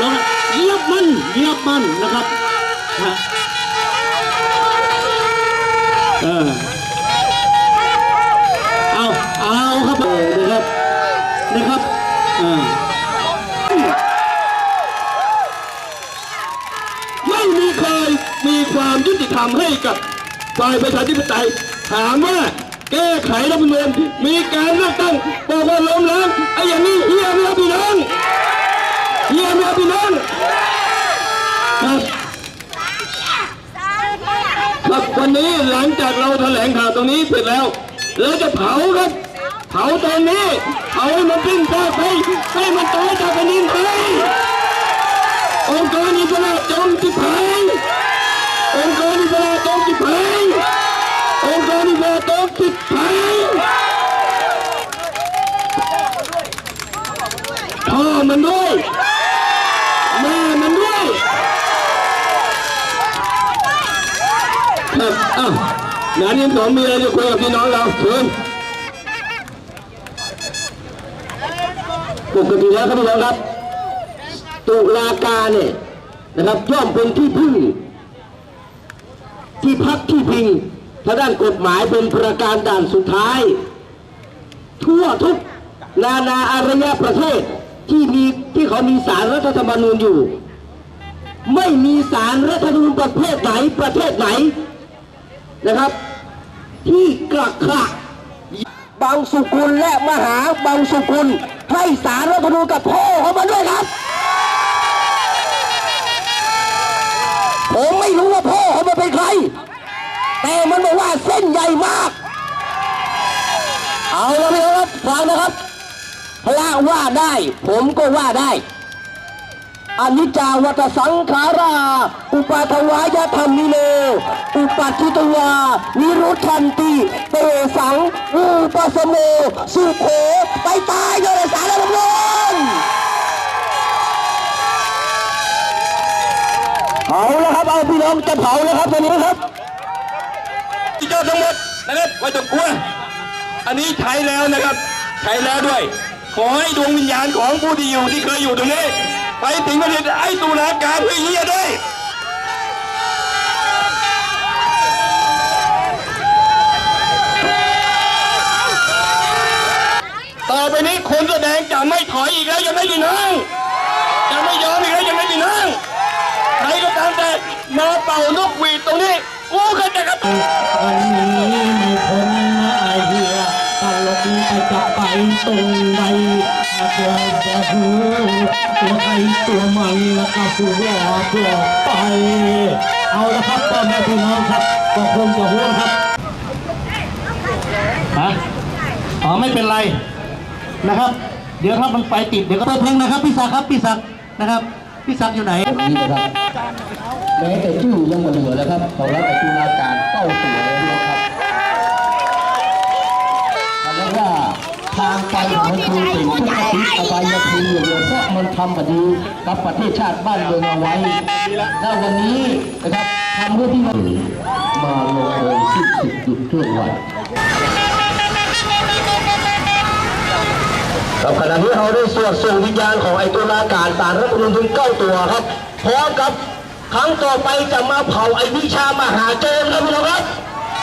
ลงเยียบมันเยียบมันนะครับฮะเออเอาเอาครับเออนะครับนะครับอ่าไม่มีใครมีความยุติธรรมให้กับฝ่ายประชาธิปไตยถามว่าแก้ไขรัฐธรรมนูญมีการเลือกตั้งบอกว่าล้มล้างไอ้อย่างนี้เฮียไม่เอาพี่น้อง เฮียไม่เอาพี่น้องครับครับวันนี้หลังจากเราแถลงข่าวตรงนี้เสร็จแล้วเราจะเผาครับเผาตอนนี้เผาให้มันสิ้นาไปให้มันตายจากแผ่นดินไทยองค์กรอิสระจงจิบหายองค์กรอิสระจงจิบหายองค์กรอิสระจงจิบหายพ่อมันด้วยแม่มันด้วยครับอ้าว งานนี้ผมมีอะไรจะคุยกับพี่น้องเราเชิญปกติแล้วครับพี่น้องครับ ตุลาการเนี่ยนะครับย่อมเป็นที่พึ่ง ที่พักที่พิงทางด้านกฎหมายเป็นประการด่านสุดท้าย ทั่วทุกนานาอารยประเทศที่มีที่เขามีสารรัฐธรรมนูญอยู่ ไม่มีสารรัฐธรรมนูญประเภทไหนประเทศไหนนะครับ ที่กลักขะบางสุกุลและมหาบางสุกุลให้สารรัฐธรรมนูญกับพ่อเขามาด้วยครับ ผมไม่รู้ว่าพ่อเขามาเป็นใคร แต่มันบอกว่าเส้นใหญ่มาก เอาละพี่ครับฟังนะครับพระว่าได้ ผมก็ว่าได้ อนิจจาวัตสังขารา อุปาทวายธรรมนิโนอุปัชิตวานิรุทันติเตสังอุปสมโมสุโขไปตายโดยสารละมนเผาแล้วครับเอาพี่น้องจะเผาแล้วครับตอนนี้ครับที่เจ้าทั้งหมดนะครับไม่ต้องกลัวอันนี้ใช้แล้วนะครับ ใช้แล้วด้วย ขอให้ดวงวิญญาณของผู้ที่อยู่ที่เคยอยู่ตรงนี้ ไปถึงประเทศไอ้ตุลาการพื่เฮียด้วยต่อไปนี้คนแสดงจะไม่ถอยอีกแล้วยังไม่ดีน้องจะไม่ยอมอีกแล้วยังไม่ดีน้องใครก็ตามแต่มาเป่านกหวีดตรงนี้กูก็จะกระตุกอันนี้ไม่พ้นนะไอเดียตลกจะไปตรงใดอาจจะจะหู ตัวใครตัวมันแล้วก็ผู้รอดรอไป เอาละครับพ่อแม่พี่น้องครับก็คงจะห่วครับฮะอ๋อไม่เป็นไรนะครับ เดี๋ยวถ้ามันไปติดเดี๋ยวก็เปิดเพลงนะครับพี่ศักดิ์ครับพี่ศักดิ์นะครับพี่ศักดิ์อยู่ไหนนี้นะครับแม้แต่ชื่อยังมาเหลือแล้วครับเขารับอตุลาการเก้าตัวแล้วนะครับคำว่าทางไปของ มันคือสิ่งทุกข์ทิศอบายภูมิอย่งเดียวเพราะมันทำบดีกับประเทศชาติบ้านเมืองเอาไว้และวันนี้นะครับทำเพื่อที่มาลงเลยสิ้นสุดหยุดเคลื่อนไหวครับขณะนี้เราได้สวดส่งวิญญาณของไอ้ตุลาการสารรัฐธรรมนูญถึงเก้าตัวครับพร้อมกับครั้งต่อไปจะมาเผาไอ้วิชามหาโจรครับพี่น้องครับ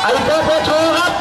ไอ้ปปชครับ